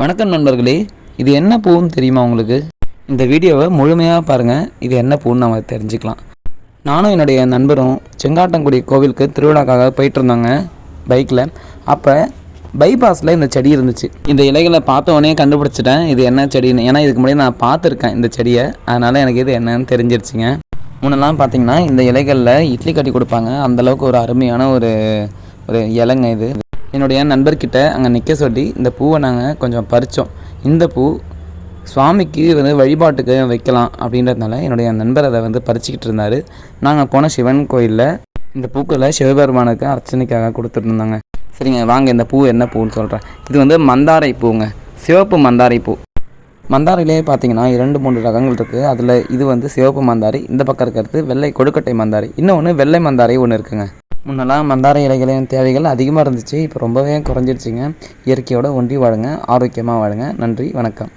வணக்கம் நண்பர்களே இது என்ன பூன்னு தெரியுமா உங்களுக்கு? இந்த வீடியோவை முழுமையாக பாருங்கள் இது என்ன பூன்னு நம்ம தெரிஞ்சுக்கலாம். நானும் என்னுடைய நண்பரும் செங்காட்டங்குடி கோவிலுக்கு திருவிழாக்காக போயிட்டு இருந்தாங்க பைக்கில் அப்போ பைபாஸில் இந்த செடி இருந்துச்சு. இந்த இலைகளை பார்த்த உடனே கண்டுபிடிச்சிட்டேன் இது என்ன செடின்னு. ஏன்னா இதுக்கு முன்னாடி நான் பார்த்துருக்கேன் இந்த செடியை. அதனால் எனக்கு இது என்னன்னு தெரிஞ்சிருச்சுங்க. முன்னெல்லாம் பார்த்தீங்கன்னா இந்த இலைகளில் இட்லி கட்டி கொடுப்பாங்க. அந்தளவுக்கு ஒரு அருமையான ஒரு ஒரு இலைங்க இது. என்னுடைய நண்பர்கிட்ட அங்கே நிற்க சொல்லி இந்த பூவை நாங்கள் கொஞ்சம் பறித்தோம் இந்த பூ சுவாமிக்கு வந்து வழிபாட்டுக்கு வைக்கலாம் அப்படின்றதுனால என்னுடைய நண்பர் அதை வந்து பறிச்சுக்கிட்டு இருந்தார். நாங்கள் போன சிவன் கோயிலில் இந்த பூக்களை சிவபெருமானுக்கு அர்ச்சனைக்காக கொடுத்துருந்தாங்க. சரிங்க வாங்க இந்த பூ என்ன பூன்னு சொல்கிறேன் இது வந்து மந்தாரை பூங்க. சிவப்பு மந்தாரை பூ. மந்தாரையிலேயே பார்த்தீங்கன்னா இரண்டு மூன்று ரகங்கள் இருக்குது அதில் இது வந்து சிவப்பு மந்தாரி இந்த பக்கம் இருக்கிறது வெள்ளை கொடுக்கட்டை மந்தாரி. இன்னொன்று வெள்ளை மந்தாரி ஒன்று இருக்குங்க. முன்னெல்லாம் மந்தார இலைகளின் தேவைகள் அதிகமாக இருந்துச்சு. இப்போ ரொம்பவே குறைஞ்சிருச்சுங்க. இயற்கையோடு ஒன்றி வாழுங்க. ஆரோக்கியமாக வாழுங்க. நன்றி. வணக்கம்.